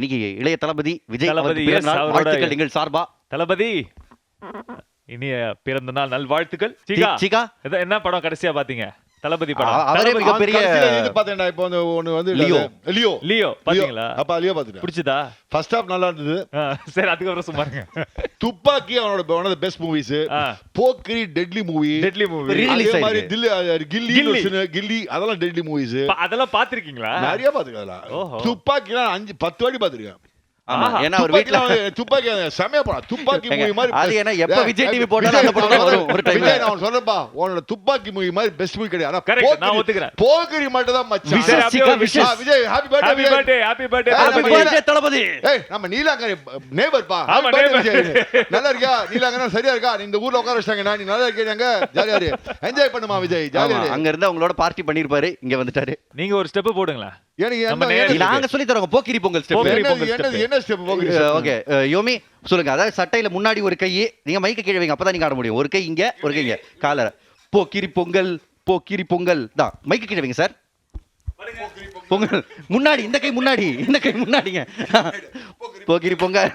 இன்னைக்கு இளைய தளபதி விஜய் தளபதி, வாழ்த்துக்கள் நீங்கள் சார்பா? தளபதி இனிய பிறந்த நாள் நல்வாழ்த்துக்கள். சிகா இத- என்ன படம் கடைசியா பாத்தீங்க தளபதி படம். அவரே மிகப்பெரிய கடைசியில இது பார்த்தேன்டா இப்போ வந்து ஒண்ணு வந்து லியோ. லியோ. லியோ பாத்தீங்களா? அப்ப லியோ பார்த்துட்டேன் பிடிச்சதா? ஃபர்ஸ்ட் ஹாஃப் நல்லா இருந்தது. சரி அதுக்கப்புறம் சும்மாருங்க துப்பாக்கி அவனோட one of the best movies. Pokkiri deadly movie deadly movie Release அதே மாதிரி ஆயிருக்கு. தில்லி கில்லி கில்லி. அதெல்லாம் டெட்லி மூவிஸ் அதெல்லாம் பாத்திருக்கீங்களா? நிறைய பாத்துருக்கேன் அதெல்லாம். ஓஹோ. துப்பாக்கிலாம் அஞ்சு பத்து வாட்டி பாத்துருக்கேன். ஏன்னா அவர் வந்து- துப்பாக்கி செமையா படம் துப்பாக்கி மூவி மாதிரி அது. ஏன்னா எப்ப விஜய் டிவி போட்டாலும் விஜய் அந்த படம் தான் வரும் ஒரு டைம்ல. விஜய் நான் சொல்றேன்ப்பா உன்னோட துப்பாக்கி மூவி மாதிரி பெஸ்ட் மூவி கிடையாது. ஆனா நான் ஒத்துக்கிறேன். மட்டும் தான் மச்சான். Vijay happy happy birthday birthday happy birthday ஏய், Happy நம்ம birthday, தளபதி. ஏய் நம்ம நீலாங்கரை நேபர் பா ஆமா. நல்லா இருக்கியா? நீலாங்கரை சரியா இருக்கா? நீ இந்த ஊர்ல உட்கார வச்சிட்டாங்க. நீ நல்லா இருக்கீங்க ஜாலியா இரு. என்ஜாய் பண்ணுமா விஜய்? ஜாலியா அங்க இருந்து அவங்களோட பார்ட்டி பண்ணிருப்பாரு. இங்க வந்துட்டாரு. நீங்க ஒரு ஸ்டெப் போடுங்களேன். எனக்கு நாங்க சொல்லி போக்கிரி பொங்கல். என்ன ஸ்டெப் ஓகே யோமி சொல்லுங்க. அதாவது சட்டையில முன்னாடி ஒரு கை நீங்க மைக்க கீழே வைங்க அப்பதான் நீங்க ஆட முடியும். ஒரு கை இங்க ஒரு கை இங்க. காலர. போக்கிரி பொங்கல் போக்கிரி பொங்கல். தான் மைக்க கீழே வைங்க சார். பொங்கல். முன்னாடி இந்த கை முன்னாடி இந்த கை முன்னாடிங்க. போக்கிரி பொங்கல்.